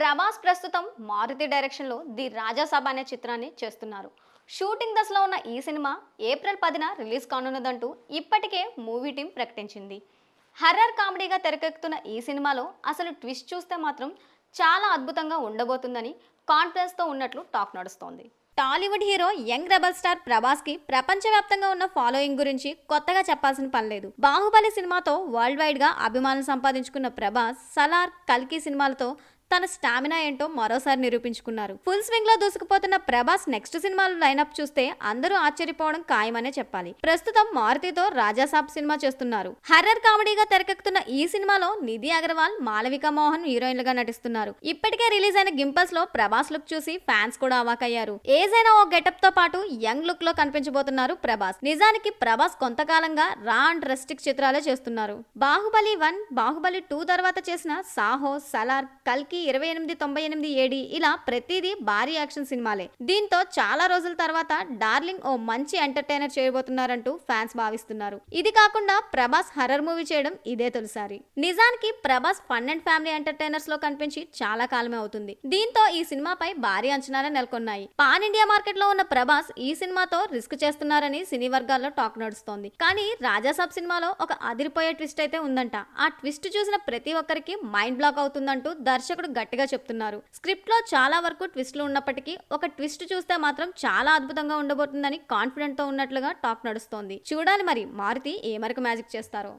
ప్రభాస్ ప్రస్తుతం మారుతి డైరెక్షన్లో ది రాజాసాబ్ అనే చిత్రాన్ని చేస్తున్నారు. షూటింగ్ దశలో ఉన్న ఈ సినిమా ఏప్రిల్ పదిన రిలీజ్ కానున్నదంటూ ఇప్పటికే మూవీ టీం ప్రకటించింది. హర్రర్ కామెడీగా తెరకెక్కుతున్న ఈ సినిమాలో అసలు ట్విస్ట్ చూస్తే మాత్రం చాలా అద్భుతంగా ఉండబోతుందని కాన్ఫిడెన్స్తో ఉన్నట్లు టాక్ నడుస్తోంది. Tollywood hero young rebel star ప్రభాస్కి ప్రపంచవ్యాప్తంగా ఉన్న ఫాలోయింగ్ గురించి కొత్తగా చెప్పాల్సిన పని లేదు. బాహుబలి సినిమాతో వరల్డ్ వైడ్గా అభిమానులు సంపాదించుకున్న ప్రభాస్ సలార్ కల్కి సినిమాలతో తన స్టామినా ఏంటో మరోసారి నిరూపించుకున్నారు. ఫుల్ స్వింగ్లో దూసుకుపోతున్న ప్రభాస్ నెక్స్ట్ సినిమాలు లైనప్ చూస్తే అందరూ ఆశ్చర్యపోవడం ఖాయమనే చెప్పాలి. ప్రస్తుతం మారుతితో రాజాసాబ్ సినిమా చేస్తున్నారు. హర్రర్ కామెడీగా తెరకెక్కుతున్న ఈ సినిమాలో నిధి అగర్వాల్ మాలవిక మోహన్ హీరోయిన్లుగా నటిస్తున్నారు. ఇప్పటికే రిలీజ్ అయిన గింపల్స్లో ప్రభాస్ లుక్ చూసి ఫ్యాన్స్ కూడా అవాకయ్యారు. ఏజ్ అయిన ఓ గెటప్తో పాటు యంగ్ లుక్లో కనిపించబోతున్నారు ప్రభాస్. నిజానికి ప్రభాస్ కొంతకాలంగా రా అండ్ రెస్టిక్ చిత్రాలే చేస్తున్నారు. బాహుబలి వన్ బాహుబలి టూ తర్వాత చేసిన సాహో సలార్ కల్కి ఇరవై ఎనిమిది తొంభై ఎనిమిది ఏడి ఇలా ప్రతిదీ భారీ యాక్షన్ సినిమాలే. దీంతో చాలా రోజుల తర్వాత డార్లింగ్ ఓ మంచి ఎంటర్టైనర్ చేయబోతున్నారంటూ ఫ్యాన్స్ భావిస్తున్నారు. ఇది కాకుండా ప్రభాస్ హర్రర్ మూవీ చేయడం ఇదే తొలిసారి. నిజానికి ప్రభాస్ ఫన్ అండ్ ఫ్యామిలీ ఎంటర్టైనర్స్లో కనిపించి చాలా కాలమే అవుతుంది. దీంతో ఈ సినిమాపై భారీ అంచనాలే నెలకొన్నాయి. పాన్ ఇండియా మార్కెట్లో ఉన్న ప్రభాస్ ఈ సినిమాతో రిస్క్ చేస్తున్నారని సినీ వర్గాల్లో టాక్ నడుస్తోంది. కానీ రాజాసాబ్ సినిమాలో ఒక అదిరిపోయే ట్విస్ట్ అయితే ఉందంట. ఆ ట్విస్ట్ చూసిన ప్రతి ఒక్కరికి మైండ్ బ్లాక్ అవుతుందంటూ దర్శకుడు గట్టిగా చెప్తున్నారు. స్క్రిప్ట్లో చాలా వరకు ట్విస్ట్లు ఉన్నప్పటికీ ఒక ట్విస్ట్ చూస్తే మాత్రం చాలా అద్భుతంగా ఉండబోతుందని కాన్ఫిడెంట్తో ఉన్నట్లుగా టాక్ నడుస్తోంది. చూడాలి మరి మారుతి ఏ మేరకు మ్యాజిక్ చేస్తారో.